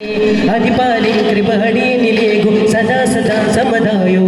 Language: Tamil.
अधिपाले कृपहणे निलेगु सदा सदा समदायो